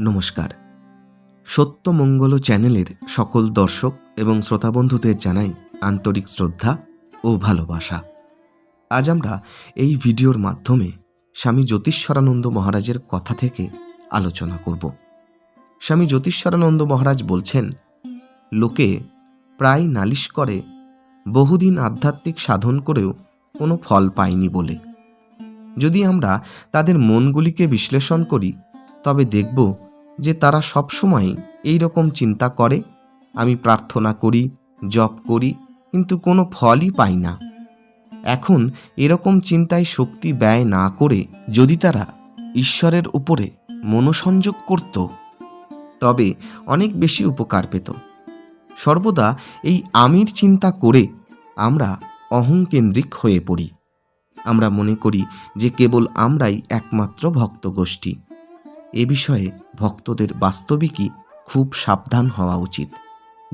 নমস্কার। সত্যমঙ্গল চ্যানেলের সকল দর্শক এবং শ্রোতা বন্ধুদের জানাই আন্তরিক শ্রদ্ধা ও ভালোবাসা। আজ আমরা এই ভিডিওর মাধ্যমে স্বামী জ্যোতিষ্বরানন্দ মহারাজের কথা থেকে আলোচনা করব। স্বামী জ্যোতিষ্বরানন্দ মহারাজ বলছেন, লোকে প্রায় নালিশ করে, বহুদিন আধ্যাত্মিক সাধন করেও কোনো ফল পায়নি বলে। যদি আমরা তাদের মনগুলিকে বিশ্লেষণ করি, তবে দেখব যে তারা সবসময় এই রকম চিন্তা করে, আমি প্রার্থনা করি, জপ করি, কিন্তু কোনো ফলই পাই না। এখন এরকম চিন্তায় শক্তি ব্যয় না করে যদি তারা ঈশ্বরের উপরে মনোসংযোগ করত, তবে অনেক বেশি উপকার পেত। সর্বদা এই আমির চিন্তা করে আমরা অহংকেন্দ্রিক হয়ে পড়ি। আমরা মনে করি যে কেবল আমরাই একমাত্র ভক্ত গোষ্ঠী এ বিষয়ে ভক্তদের বাস্তবিকই খুব সাবধান হওয়া উচিত।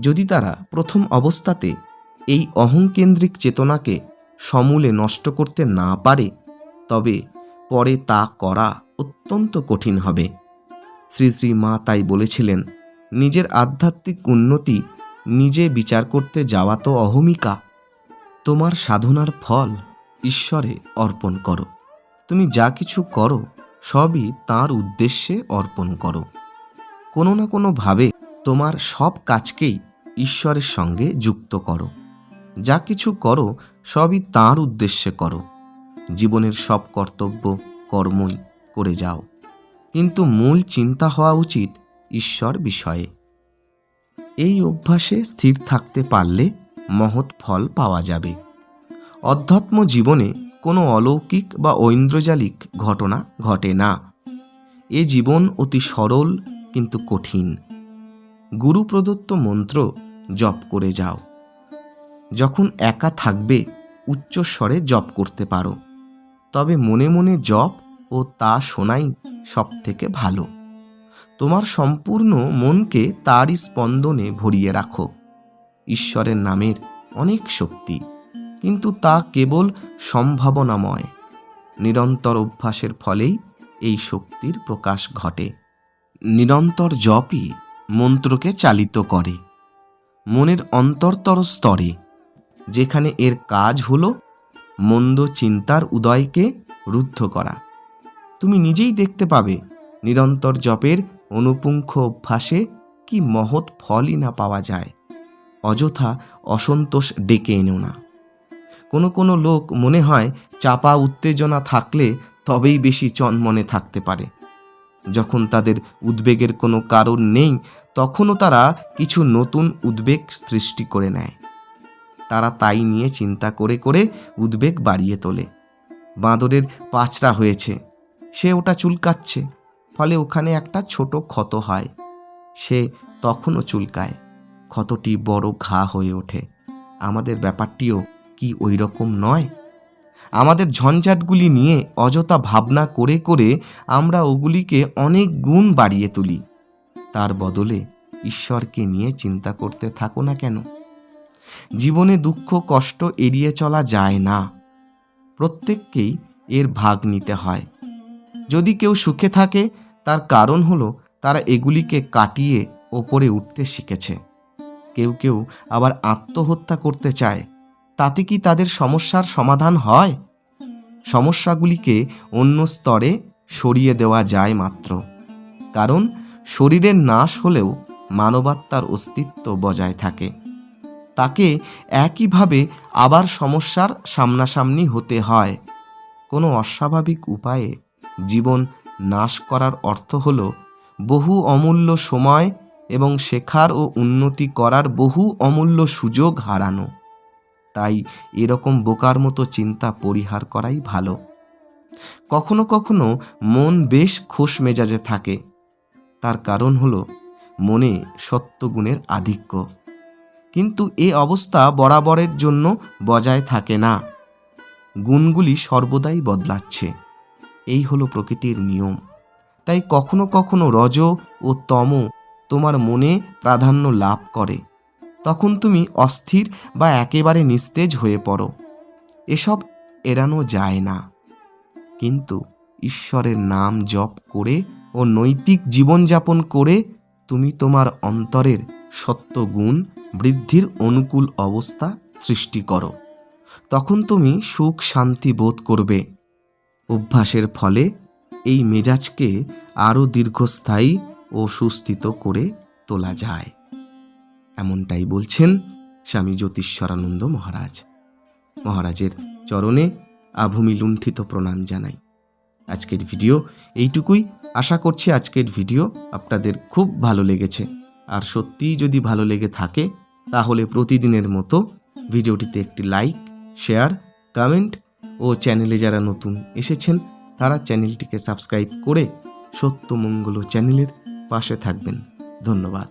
যদি তারা প্রথম অবস্থাতে এই অহংকেন্দ্রিক চেতনাকে সমূলে নষ্ট করতে না পারে, তবে পরে তা করা অত্যন্ত কঠিন হবে। শ্রী শ্রী মা তাই বলেছিলেন, নিজের আধ্যাত্মিক উন্নতি নিজে বিচার করতে যাওয়া তো অহমিকা। তোমার সাধনার ফল ঈশ্বরে অর্পণ করো। তুমি যা কিছু করো সবই তার উদ্দেশ্যে অর্পণ করো। কোনো না কোনোভাবে তোমার সব কাজকেই ঈশ্বরের সঙ্গে যুক্ত করো। যা কিছু করো, সবই তার উদ্দেশ্যে করো। জীবনের সব কর্তব্য কর্মই করে যাও। কিন্তু মূল চিন্তা হওয়া উচিত ঈশ্বর বিষয়ে। এই অভ্যাসে স্থির থাকতে পারলে মহৎ ফল পাওয়া যাবে। অধ্যাত্ম জীবনে কোনো অলৌকিক বা ঐন্দ্রজালিক ঘটনা ঘটে না। এ জীবন অতি সরল কিন্তু কঠিন। গুরু প্রদত্ত মন্ত্র জপ করে যাও। যখন একা থাকবে উচ্চস্বরে জপ করতে পারো। তবে মনে মনে জপ ও তা শোনাই সব থেকে ভালো। তোমার সম্পূর্ণ মনকে তারই স্পন্দনে ভরিয়ে রাখো। ঈশ্বরের নামের অনেক শক্তি। কিন্তু তা কেবল সম্ভাবনাময়। নিরন্তর অভ্যাসের ফলেই এই শক্তির প্রকাশ ঘটে। নিরন্তর জপই মন্ত্রকে চালিত করে। মনের অন্তরতর স্তরে, যেখানে এর কাজ হল মন্দ চিন্তার উদয়কে রুদ্ধ করা। তুমি নিজেই দেখতে পাবে নিরন্তর জপের অনুপুঙ্খ অভ্যাসে কি মহৎ ফলই না পাওয়া যায়। অযথা অসন্তোষ ডেকে এনেও না। কোনো কোনো লোক মনে হয় চাপা উত্তেজনা থাকলে তবেই বেশি চনমনে থাকতে পারে। যখন তাদের উদ্বেগের কোনো কারণ নেই, তখনও তারা কিছু নতুন উদ্বেগ সৃষ্টি করে নেয়। তারা তাই নিয়ে চিন্তা করে করে উদ্বেগ বাড়িয়ে তোলে। বাঁদরের পাচড়া হয়েছে। সে ওটা চুলকাচ্ছে, ফলে ওখানে একটা ছোট ক্ষত হয়। সে তখনও চুলকায়। ক্ষতটি বড় ঘা হয়ে ওঠে। আমাদের ব্যাপারটিও কি ওই রকম নয়? আমাদের ঝঞ্ঝাটগুলি নিয়ে অযথা ভাবনা করে করে আমরা ওগুলিকে অনেক গুণ বাড়িয়ে তুলি। তার বদলে ঈশ্বরকে নিয়ে চিন্তা করতে থাকো না কেন? জীবনে দুঃখ, কষ্ট এড়িয়ে চলা যায় না। প্রত্যেককেই এর ভাগ নিতে হয়। যদি কেউ সুখে থাকে, তার কারণ হলো তারা এগুলিকে কাটিয়ে ওপরে উঠতে শিখেছে। কেউ কেউ আবার আত্মহত্যা করতে চায়। তাতে কি তাদের সমস্যার সমাধান হয়? সমস্যাগুলিকে অন্য স্তরে সরিয়ে দেওয়া যায় মাত্র। কারণ শরীরের নাশ হলেও মানবাত্মার অস্তিত্ব বজায় থাকে। তাকে একইভাবে আবার সমস্যার সামনাসামনি হতে হয়। কোনো অস্বাভাবিক উপায়ে জীবন নাশ করার অর্থ হল বহু অমূল্য সময় এবং শেখার ও উন্নতি করার বহু অমূল্য সুযোগ হারানো। তাই এরকম বোকার মতো চিন্তা পরিহার করাই ভালো। কখনো কখনো মন বেশ খোশ মেজাজে থাকে। তার কারণ হলো, মনে সত্যগুণের আধিক্য। কিন্তু এ অবস্থা বরাবরের জন্য বজায় থাকে না। গুণগুলি সর্বদাই বদলাচ্ছে। এই হলো প্রকৃতির নিয়ম। তাই কখনো কখনো রজ ও তম তোমার মনে প্রাধান্য লাভ করে। তখন তুমি অস্থির বা একেবারে নিস্তেজ হয়ে পড়ো। এসব এড়ানো যায় না। কিন্তু ঈশ্বরের নাম জপ করে ও নৈতিক জীবনযাপন করে তুমি তোমার অন্তরের সত্য গুণ বৃদ্ধির অনুকূল অবস্থা সৃষ্টি করো। তখন তুমি সুখ শান্তি বোধ করবে। অভ্যাসের ফলে এই মেজাজকে আরও দীর্ঘস্থায়ী ও সুস্থিত করে তোলা যায়। এমনটাই বলছেন স্বামী জ্যোতিষ্বরানন্দ মহারাজ। মহারাজের চরণে আভূমি লুণ্ঠিত প্রণাম জানাই। আজকের ভিডিও এইটুকুই। আশা করছি আজকের ভিডিও আপনাদের খুব ভালো লেগেছে। আর সত্যিই যদি ভালো লেগে থাকে, তাহলে প্রতিদিনের মতো ভিডিওটিতে একটি লাইক, শেয়ার, কমেন্ট ও চ্যানেলে যারা নতুন এসেছেন, তারা চ্যানেলটিকে সাবস্ক্রাইব করে সত্যমঙ্গল চ্যানেলের পাশে থাকবেন। ধন্যবাদ।